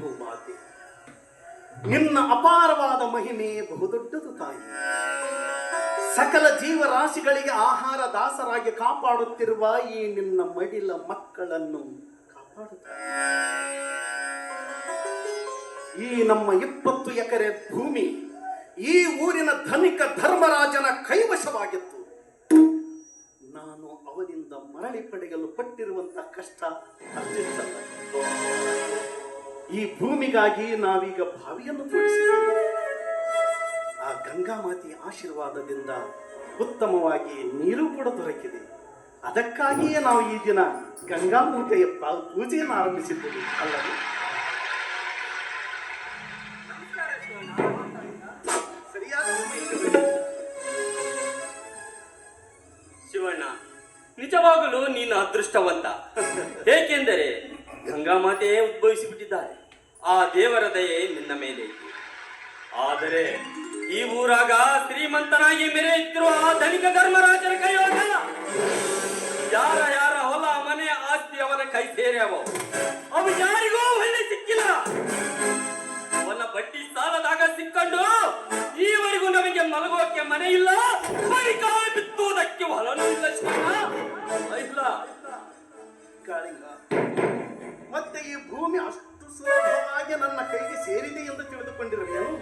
ಭೂಮಾತೆ ನಿನ್ನ ಅಪಾರವಾದ ಮಹಿಮೆ ಬಹುದೊಡ್ಡದು ತಾಯಿ. ಸಕಲ ಜೀವರಾಶಿಗಳಿಗೆ ಆಹಾರ ದಾಸರಾಗಿ ಕಾಪಾಡುತ್ತಿರುವ ಈ ನಿನ್ನ ಮಡಿಲ ಮಕ್ಕಳನ್ನು ಈ ನಮ್ಮ ಇಪ್ಪತ್ತು ಎಕರೆ ಭೂಮಿ ಈ ಊರಿನ ಧನಿಕ ಧರ್ಮರಾಜನ ಕೈವಶವಾಗಿತ್ತು. ನಾನು ಅವರಿಂದ ಮರಳಿ ಪಡೆಯಲು ಪಟ್ಟಿರುವಂತಹ ಕಷ್ಟ ಅಷ್ಟಿಷ್ಟಲ್ಲ ಈ ಭೂಮಿಗಾಗಿ ನಾವೀಗ ಬಾವಿಯನ್ನು ತೋರಿಸಿದ್ದೇವೆ. ಆ ಗಂಗಾ ಮಾತೆಯ ಆಶೀರ್ವಾದದಿಂದ ಉತ್ತಮವಾಗಿ ನೀರು ಕೂಡ ದೊರಕಿದೆ. ಅದಕ್ಕಾಗಿಯೇ ನಾವು ಈ ದಿನ ಗಂಗಾ ಮೂತೆಯ ಪೂಜೆಯನ್ನು ಆರಂಭಿಸಿದ್ದೇವೆ ಅಲ್ಲದೆ ಶಿವಣ್ಣ, ನಿಜವಾಗಲೂ ನೀನು ಅದೃಷ್ಟವಂತ. ಏಕೆಂದರೆ ಗಂಗಾ ಮಾತೆಯೇ ಉದ್ಭವಿಸಿ ಆ ದೇವರ ದಯೆ ನಿನ್ನ ಮೇಲೆ ಇತ್ತು. ಆದರೆ ಈ ಊರಾಗ ಶ್ರೀಮಂತನಾಗಿ ಮೆರೆಯುತ್ತಿರುವ ಆ ಧನಿಕ ಧರ್ಮರಾಜನ ಕೈಯೋಗ ಯಾರ ಯಾರ ಹೊಲ, ಮನೆ, ಆಸ್ತಿ ಅವನ ಕೈ ಸೇರ್ಯಾವ, ಅವು ಯಾರಿಗೂ ಒಳ್ಳೆ ಸಿಕ್ಕಿಲ್ಲ. ಅವನ ಬಡ್ಡಿ ಸಾಲದಾಗ ಸಿಕ್ಕೊಂಡು ಈವರೆಗೂ ನಮಗೆ ಮಲಗೋಕೆ ಮನೆ ಇಲ್ಲ ಮರಿಕಾಯಿ ಬಿತ್ತುವುದಕ್ಕೆ ಹೊಲನೂ ಇಲ್ಲ ಇಲ್ಲ ಮತ್ತೆ ಈ ಭೂಮಿ ಅಷ್ಟು ನನ್ನ ಕೈಗೆ ಸೇರಿದೆ ಎಂದು ತಿಳಿದುಕೊಂಡಿರುವೆನು.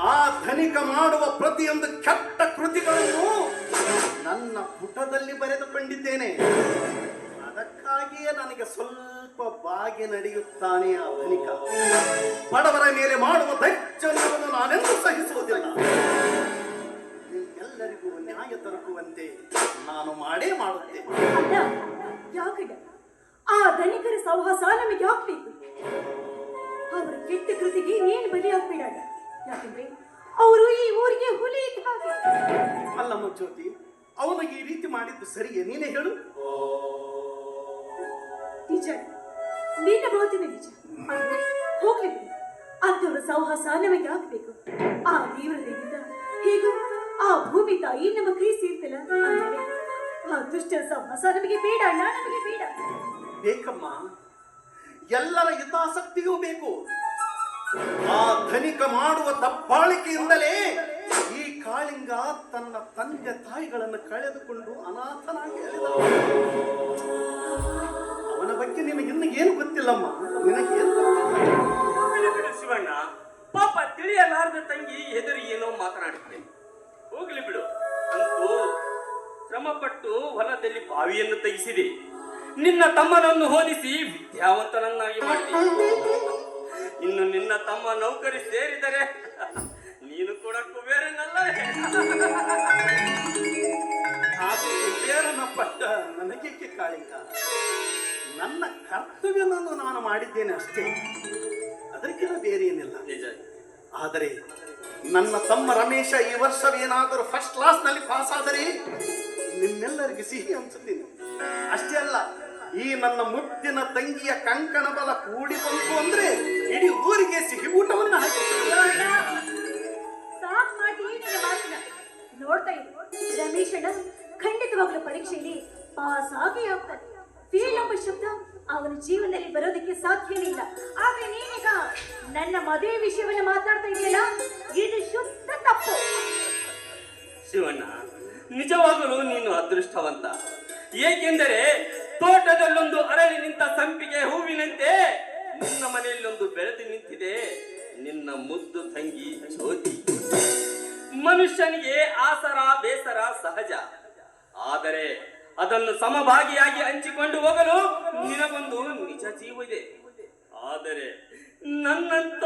ಆ ಧನಿಕ ಮಾಡುವ ಪ್ರತಿಯೊಂದು ಕೆಟ್ಟ ಕೃತಿಗಳನ್ನು ನನ್ನ ಪುಟದಲ್ಲಿ ಬರೆದುಕೊಂಡಿದ್ದೇನೆ. ಅದಕ್ಕಾಗಿಯೇ ನನಗೆ ಸ್ವಲ್ಪ ಬಾಗಿ ನಡೆಯುತ್ತಾನೆ ಆ ಧನಿಕ. ಬಡವರ ಮೇಲೆ ಮಾಡುವ ದೈತ್ಯವನ್ನು ನಾನೆಂದು ಸಹಿಸುವುದಿಲ್ಲ. ಎಲ್ಲರಿಗೂ ನ್ಯಾಯ ದೊರಕುವಂತೆ ನಾನು ಮಾಡೇ ಮಾಡುತ್ತೇನೆ. ಆ ಧನಿಕರ ಸಹವಾಸ ನಮಗೆ ಆಗ್ಬೇಕು ಅವರ ಕೆಟ್ಟ ಕೃತಿಗೆ ನೀನು ಬಲಿಯಾಗ್ಬೇಡಣ್ಣ ಯಾಕಂದ್ರೆ ಅವರು ಈ ಊರಿಗೆ ಹುಲಿ ಇದ್ದ ಹಾಗೆ. ಅಲ್ಲಮ್ಮ ಜ್ಯೋತಿ ಅವನು ಈ ರೀತಿ ಮಾಡಿದ್ದು ಸರಿಯೇ? ನೀನೇ ಹೇಳು. ನಿಜ. ನಿನ್ನ ಮಾತಿನ ನಿಜ. ಆದ್ರೆ ಹೋಗ್ಲಿ ಬಿಡು. ಅಂಥವ್ರ ಸಹವಾಸ ನಮಗೆ ಆಗ್ಬೇಕು. ಆ ದೇವರ ದಯೆಯಿಂದ ಹೇಗೂ ಆ ಭೂಮಿ ತಾಯಿ ನಮ್ಮ ಕೈ ಸೇರ್ತಲ್ಲ ಅಂದ್ರೆ ಆ ದುಷ್ಟ ಸೌಹಾಸ ನಮಗೆ ಬೇಡ ಅಣ್ಣ ನಮಗೆ ಬೇಡ. ಬೇಕಮ್ಮ ಎಲ್ಲರ ಆ ಧನಿಕ ಮಾಡುವ ದಬ್ಬಾಳಿಕೆಯಿಂದಲೇ ಈ ಕಾಳಿಂಗ ತನ್ನ ತಂದೆ ತಾಯಿಗಳನ್ನು ಕಳೆದುಕೊಂಡು ಅನಾಥನಾಗಿ. ಅವನ ಬಗ್ಗೆ ನಿನಗೆ ಇನ್ನು ಏನು ಗೊತ್ತಿಲ್ಲಮ್ಮ? ನಿನಗೇನು ಶಿವಣ್ಣ, ಪಾಪ ತಿಳಿಯಲಾರದ ತಂಗಿ ಎದುರು ಏನೋ ಮಾತನಾಡುತ್ತೆ. ಹೋಗ್ಲಿ ಬಿಡು. ಅಂತೂ ಶ್ರಮಪಟ್ಟು ಹೊಲದಲ್ಲಿ ಬಾವಿಯನ್ನು ತೆಗೆಸಿದೆ. ನಿನ್ನ ತಮ್ಮನನ್ನು ಹೋಲಿಸಿ ವಿದ್ಯಾವಂತನನ್ನಾಗಿ ಮಾಡಿದೆ ಇನ್ನು ನಿನ್ನ ತಮ್ಮ ನೌಕರಿ ಸೇರಿದರೆ ನೀನು ಕೂಡ ಕುಬೇರನಲ್ಲ. ಕುಬೇರನ ಪಟ್ಟ ನನಗೇಕೆ ನನ್ನ ಕರ್ತವ್ಯನನ್ನು ನಾನು ಮಾಡಿದ್ದೇನೆ ಅಷ್ಟೇ. ಅದಕ್ಕಿಂತ ಬೇರೆ ಏನಿಲ್ಲ. ನಿಜ. ಆದರೆ ನನ್ನ ತಮ್ಮ ರಮೇಶ ಈ ವರ್ಷವೇನಾದರೂ ಫಸ್ಟ್ ಕ್ಲಾಸ್ನಲ್ಲಿ ಪಾಸ್ ಆದರೆ ನಿಮ್ಮೆಲ್ಲರಿಗೆ ಸಿಹಿ ಅಲ್ಲ ಈ ನನ್ನ ಮುತ್ತಿನ ತಂಗಿಯ ಕಂಕಣ ಬಲ ಕೂಡಿ ಬಂತು ಅಂದ್ರೆ ಇಡೀ ಊರಿಗೆ ಸಿಹಿ ಊಟವನ್ನು ಹಾಕಿ ಸಾಕ್ ಮಾಡಿ ನಿನ್ನ ಮಾತನ್ನ ನೋಡ್ತಾ ರಮೇಶಣ್ಣ ಖಂಡಿತವಾಗ್ಲೂ ಪರೀಕ್ಷೆಯಲ್ಲಿ ಪಾಸ್ ಆಗೇ ಆಗ್ತಾನೆ. ಫೇಲ್ ಎಂಬ ಶಬ್ದ ಅವನ ಜೀವನದಲ್ಲಿ ಬರೋದಕ್ಕೆ ಸಾಧ್ಯನೇ ಇಲ್ಲ. ಆದ್ರೆ ನೀನೀಗ ನನ್ನ ಮದುವೆ ವಿಷಯವನ್ನ ಮಾತಾಡ್ತಾ ಇದೆಯಲ್ಲ ಇದು ಶುದ್ಧ ತಪ್ಪು. ಶಿವಣ್ಣ ನಿಜವಾಗಲೂ ನೀನು ಅದೃಷ್ಟವಂತ. ಏಕೆಂದರೆ ತೋಟದಲ್ಲೊಂದು ಅರಳಿ ನಿಂತ ಸಂಪಿಗೆ ಹೂವಿನಂತೆ ನಿನ್ನ ಮನೆಯಲ್ಲೊಂದು ಬೆಳೆದು ನಿಂತಿದೆ. ನಿನ್ನ ಮುದ್ದು ತಂಗಿ ಜ್ಯೋತಿ. ಮನುಷ್ಯನಿಗೆ ಆಸರ, ಬೇಸರ ಸಹಜ. ಆದರೆ ಅದನ್ನು ಸಮಭಾಗಿಯಾಗಿ ಹಂಚಿಕೊಂಡು ಹೋಗಲು ನಿನಗೊಂದು ನಿಜ ಜೀವ ಇದೆ. ಆದರೆ ನನ್ನಂತ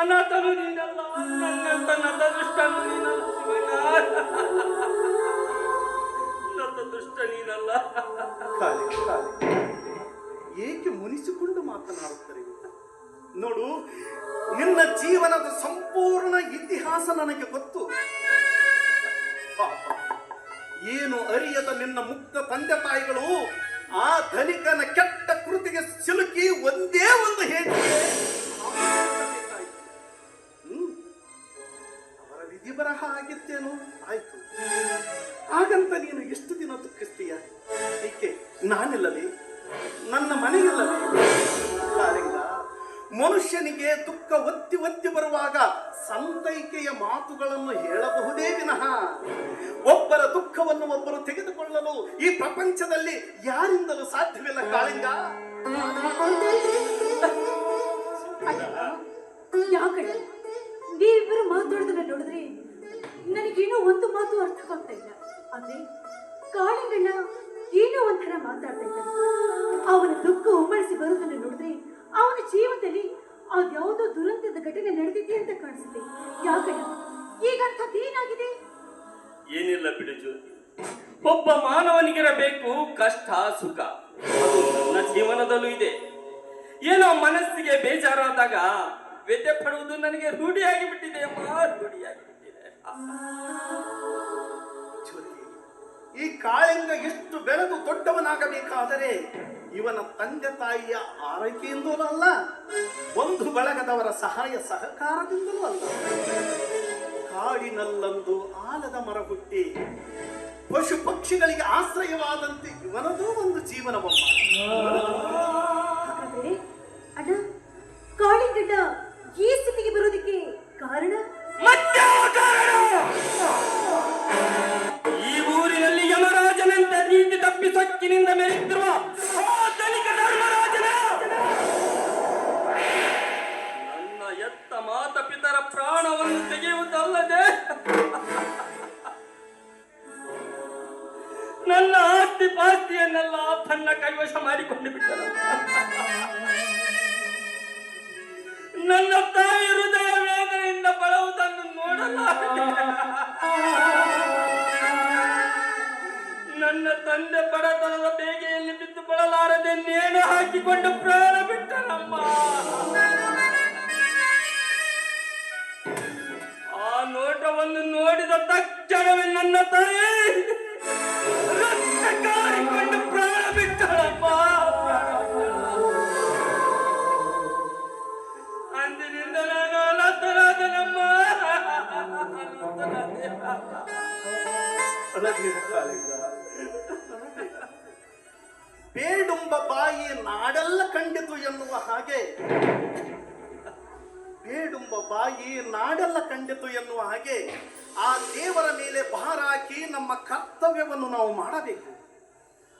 ಅನಾಥನು ನೀನಲ್ಲ ನನ್ನಂತ ನನ್ನ ದುಷ್ಟ ನೀನಲ್ಲ. ಖಾಲಿ ಖಾಲಿ. ಏಕೆ ಮುನಿಸಿಕೊಂಡು ಮಾತನಾಡುತ್ತಾರೆ ನೋಡು, ನಿನ್ನ ಜೀವನದ ಸಂಪೂರ್ಣ ಇತಿಹಾಸ ನನಗೆ ಗೊತ್ತು. ಏನು ಅರಿಯದ ನಿನ್ನ ಮುಕ್ತ ತಂದೆ ತಾಯಿಗಳು ಆ ಧನಿಕನ ಕೆಟ್ಟ ಕೃತಿಗೆ ಸಿಲುಕಿ ಒಂದೇ ಒಂದು ಹೇಳಿಕೆ ಬರುವಾಗ ಸಂತೈಕೆಯ ಮಾತುಗಳನ್ನು ಹೇಳಬಹುದೇ ವಿನಃ. ಒಬ್ಬರ ದುಃಖವನ್ನು ಒಬ್ಬರು ತೆಗೆದುಕೊಳ್ಳಲು ಈ ಪ್ರಪಂಚದಲ್ಲಿ ಯಾರಿಂದಲೂ ಸಾಧ್ಯವಿಲ್ಲ ಕಾಳಿಂಗ. ಯಾಕಡೆ ನೀವಿಬ್ಬರು ಮಾತಾಡೋದನ್ನ ನೋಡಿದ್ರೆ ನನಗೇನೋ ಒಂದು ಮಾತು ಅರ್ಥವಾಗ್ತಾ ಇಲ್ಲ. ಅಂದ್ರೆ ಕಾಳಿಂಗಣ್ಣ ಏನೋ ಒಂಥರ ಮಾತಾಡ್ತಾ ಇದ್ದ ಅವನ ದುಃಖ ಉಮ್ಮಳಿಸಿ ಬರೋದನ್ನ ಏನಿಲ್ಲ ಬಿಡು ಜ್ಯೋತಿ. ಒಬ್ಬ ಮಾನವನಿಗಿರಬೇಕು ಕಷ್ಟ, ಸುಖ. ಅದು ನನ್ನ ಜೀವನದಲ್ಲೂ ಇದೆ. ಏನೋ ಮನಸ್ಸಿಗೆ ಬೇಜಾರಾದಾಗ ವ್ಯಥೆ ಪಡುವುದು ನನಗೆ ರೂಢಿಯಾಗಿ ಬಿಟ್ಟಿದೆ ರೂಢಿಯಾಗಿ ಬಿಟ್ಟಿದೆ ಈ ಕಾಳಿಂಗ ಎಷ್ಟು ಬೆಳೆದು ದೊಡ್ಡವನಾಗಬೇಕಾದರೆ ಇವನ ತಂದೆ ತಾಯಿಯ ಆರೈಕೆಯಿಂದಲೂ ಅಲ್ಲ, ಬಂಧು ಬಳಗದವರ ಸಹಾಯ ಸಹಕಾರದಿಂದಲೂ ಅಲ್ಲ. ಕಾಡಿನಲ್ಲೊಂದು ಆಲದ ಮರ ಹುಟ್ಟಿ ಪಶು ಪಕ್ಷಿಗಳಿಗೆ ಆಶ್ರಯವಾದಂತೆ ಇವನದೂ ಒಂದು ಜೀವನವಮ್ಮ ಹಾಗಾದ್ರೆ ಅಣ್ಣ ಗಿಡ ಈ ಸ್ಥಿತಿಗೆ ಬರೋದಕ್ಕೆ ಕಾರಣ ಮತ್ತೆ ಕಾರಣ? ಬೇಡುಂಬ ಬಾಯಿ ನಾಡೆಲ್ಲ ಕಂಡಿತು ಎನ್ನುವ ಹಾಗೆ. ಬೇಡುಂಬ ಬಾಯಿ ನಾಡೆಲ್ಲ ಕಂಡಿತು ಎನ್ನುವ ಹಾಗೆ. ಆ ದೇವರ ಮೇಲೆ ಭಾರ ಹಾಕಿ ನಮ್ಮ ಕರ್ತವ್ಯವನ್ನು ನಾವು ಮಾಡಬೇಕು.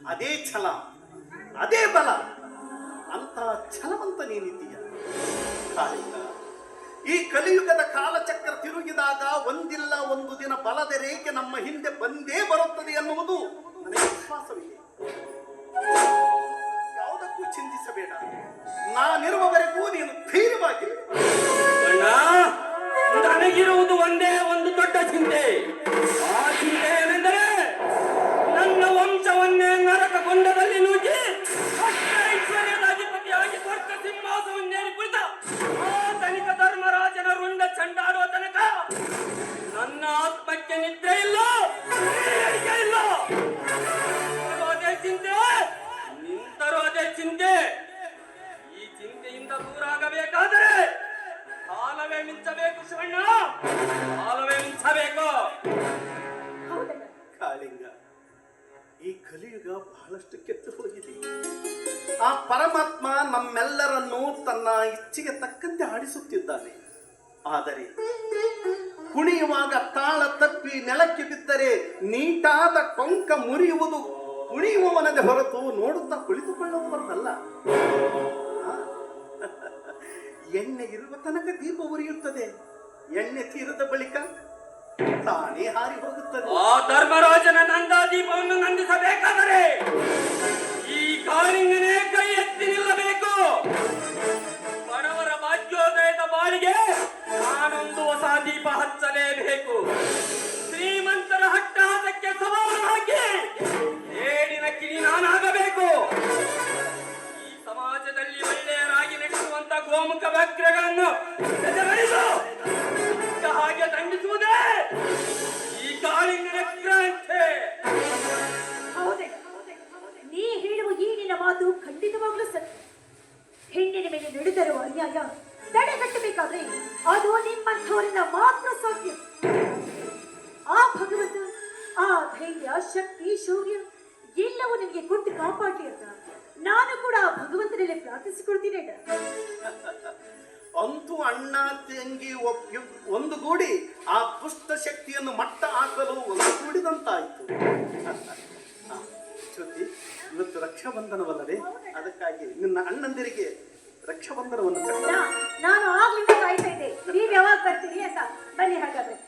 ಅದೇ ಛಲ, ಅದೇ ಬಲ ಅಂತ ಛಲವಂತ ನೀನಿದ್ದೀಯ. ಕಾಳಿಂಗ ಈ ಕಲಿಯುಗದ ಕಾಲಚಕ್ರ ತಿರುಗಿದಾಗ ಒಂದಿಲ್ಲ ಒಂದು ದಿನ ಬಲದ ರೇಖೆ ನಮ್ಮ ಹಿಂದೆ ಬಂದೇ ಬರುತ್ತದೆ ಎನ್ನುವುದು ನನಗೆ ವಿಶ್ವಾಸವಿದೆ. ಯಾವುದಕ್ಕೂ ಚಿಂತಿಸಬೇಡ. ನಾನಿರುವವರೆಗೂ ನೀನು ಧೈರ್ಯವಾಗಿ ನನಗಿರುವುದು ಒಂದೇ ಒಂದು ದೊಡ್ಡ ಚಿಂತೆ. ದೂರ ಆಗಬೇಕಾದರೆ ಕಾಲವೇ ಮಿಂಚಬೇಕು ಶಿವಣ್ಣ, ಕಾಲವೇ ಮಿಂಚಬೇಕು. ಕಾಳಿಂಗ, ಈ ಕಲಿಯುಗ ಬಹಳಷ್ಟು ಕೆಟ್ಟು ಹೋಗಿದೆ. ಆ ಪರಮಾತ್ಮ ನಮ್ಮೆಲ್ಲರನ್ನು ತನ್ನ ಇಚ್ಛೆಗೆ ತಕ್ಕಂತೆ ಆಡಿಸುತ್ತಿದ್ದಾನೆ. ಆದರೆ ಕುಣಿಯುವಾಗ ತಾಳ ತಪ್ಪಿ ನೆಲಕ್ಕೆ ಬಿದ್ದರೆ ನೀಟಾದ ಕೊಂಕ ಮುರಿಯುವುದು ಕುಣಿಯುವವನದೇ ಹೊರತು ನೋಡುತ್ತಾ ಕುಳಿತುಕೊಳ್ಳುವವರಲ್ಲ. ಆ? ಎಣ್ಣೆ ಇರುವ ತನಕ ದೀಪ ಉರಿಯುತ್ತದೆ. ಎಣ್ಣೆ ತೀರದ ಬಳಿಕ ತಾನೇ ಹಾರಿ ಹೋಗುತ್ತದೆ. ಆ ಧರ್ಮರಾಜನ ನಂದಾದೀಪವನ್ನು ನಂದಿಸಬೇಕಾದರೆ ಈ ಕಾಲಿಂಗನೇ ಕೈ ಎತ್ತಿ ನಿಲ್ಲಬೇಕು. ಬಡವರ ಭಾಗ್ಯೋದಯದ ಬಾಳಿಗೆ ನಾನೊಂದು ಹೊಸ ದೀಪ ಹಚ್ಚಲೇಬೇಕು. ತಡೆಗಟ್ಟಬೇಕಾದ್ರೆ ಅದು ನಿಮ್ಮಂಥವರಿಂದ ಮಾತ್ರ ಸಾಧ್ಯ ಆ ಭಗವಂತ ಆ ಧೈರ್ಯ ಶಕ್ತಿ ಶೌರ್ಯ ಎಲ್ಲವೂ ನಿಮಗೆ ಕೊಟ್ಟು ಕಾಪಾಡಲಿ ಅಂತ ನಾನು ಕೂಡ ಆ ಭಗವಂತನಲ್ಲಿ ಪ್ರಾರ್ಥಿಸಿಕೊಳ್ತೀನಿ ಅಂತೂ. ಅಣ್ಣ ತಂಗಿ ಒಂದು ಒಂದುಗೂಡಿ ಆ ಪುಷ್ಟ ಶಕ್ತಿಯನ್ನು ಮಟ್ಟ ಹಾಕಲು ಒಂದುಗೂಡಿದಂತಾಯ್ತು ಜ್ಯೋತಿ ಇವತ್ತು ರಕ್ಷಾಬಂಧನವಲ್ಲದೆ ಅದಕ್ಕಾಗಿ ನಿನ್ನ ಅಣ್ಣಂದಿರಿಗೆ ರಕ್ಷಾಬಂಧನವನ್ನು ನಾನು ಆಗ್ಲಿಂದ ಕಾಯ್ತಾ ಇದ್ದೆ. ನೀವ್ ಯಾವಾಗ ಬರ್ತೀರಿ ಅಂತ. ಬನ್ನಿ ಹಾಗಾದ್ರೆ.